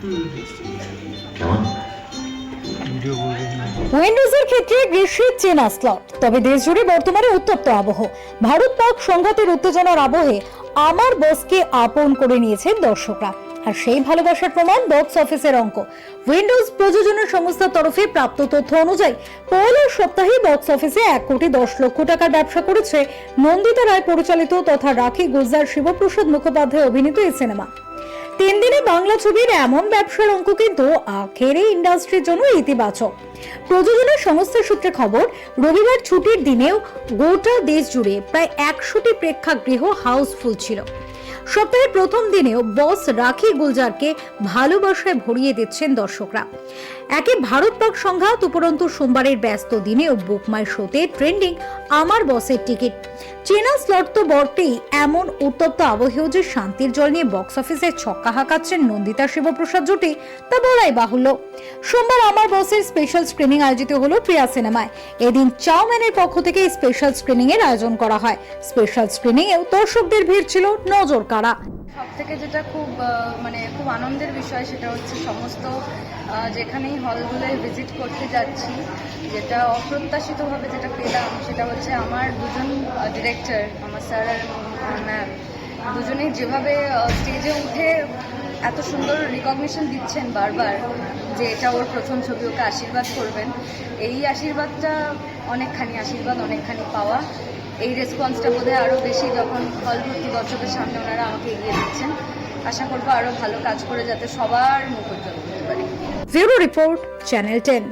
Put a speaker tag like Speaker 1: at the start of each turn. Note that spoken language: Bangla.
Speaker 1: কেমন?
Speaker 2: উইন্ডোজের ক্ষেত্রে গ্রীষ্মের স্লট তবে দেশ জুড়ে বর্তমানে উত্তপ্ত আবহ। ভারত পাক সংঘাতের উত্তেজনার আবহে আমার বসকে আপন করে নিয়েছেন দর্শকরা। আর সেই ভালোবাসার প্রমাণ বক্স অফিসের অঙ্ক। উইন্ডোজ প্রযোজনা সংস্থার তরফে প্রাপ্ত তথ্য অনুযায়ী, পয়লা সপ্তাহে বক্স অফিসে এক কোটি দশ লক্ষ টাকার ব্যবসা করেছে নন্দিতা রায় পরিচালিত তথা রাখি গুলজার শিবপ্রসাদ মুখোপাধ্যায় অভিনীত এই সিনেমা তিন দিনে বাংলা ছবির এমন ব্যবসার অঙ্ক কিন্তু আখেরে ইন্ডাস্ট্রির জন্য ইতিবাচক। প্রযোজনা সংস্থার সূত্রে খবর, রবিবার ছুটির দিনেও গোটা দেশ জুড়ে প্রায় একশোটি প্রেক্ষাগৃহ হাউসফুল ছিল। সপ্তাহের প্রথম দিনেও বস রাখি গুলজারকে ভালোবাসায় ভরিয়ে দিচ্ছেন দর্শকরা। একে ভারত পাক সংঘাত, উপরন্তু সোমবারের ব্যস্ত দিনেও বুকমাই শোতে ট্রেন্ডিং আমার বসের টিকিট। চেনা স্লট তো বটেই। এমন উত্তপ্ত আবহেও যে শান্তির জল নিয়ে বক্স অফিসে ছক্কা হাঁকাচ্ছেন নন্দিতা শিবপ্রসাদ জুটি, তা বলাই বাহুল্য। সোমবার আমার বসের স্পেশাল স্ক্রিনিং আয়োজিত হলো প্রিয়া সিনেমায়। এদিন চাউম্যানের পক্ষ থেকে স্পেশাল স্ক্রিনিং এর আয়োজন করা হয়। স্পেশাল স্ক্রিনিং এও দর্শকদের ভিড় ছিল নজর কাড়া
Speaker 3: সব থেকে যেটা খুব মানে খুব আনন্দের বিষয় সেটা হচ্ছে সমস্ত যেখানেই হলগুলো ভিজিট করতে যাচ্ছি, যেটা অপ্রত্যাশিতভাবে যেটা পেলাম সেটা হচ্ছে আমার দুজন ডিরেক্টর আমার স্যার আর ম্যাম দুজনেই যেভাবে স্টেজে উঠে এত সুন্দর রিকগনিশন দিচ্ছেন বারবার যে এটা ওর প্রথম ছবি, ওকে আশীর্বাদ করবেন। এই আশীর্বাদটা অনেকখানি আশীর্বাদ, অনেকখানি পাওয়া। এই রেসপন্সটা বোধহয় আরও বেশি যখন ফল ভর্তি দর্শকের সামনে ওনারা আমাকে এগিয়ে দিচ্ছেন, আশা করব আরও ভালো কাজ করে যাতে সবার মুখ উজ্জ্বল করতে পারি।
Speaker 2: Zero report, channel ten.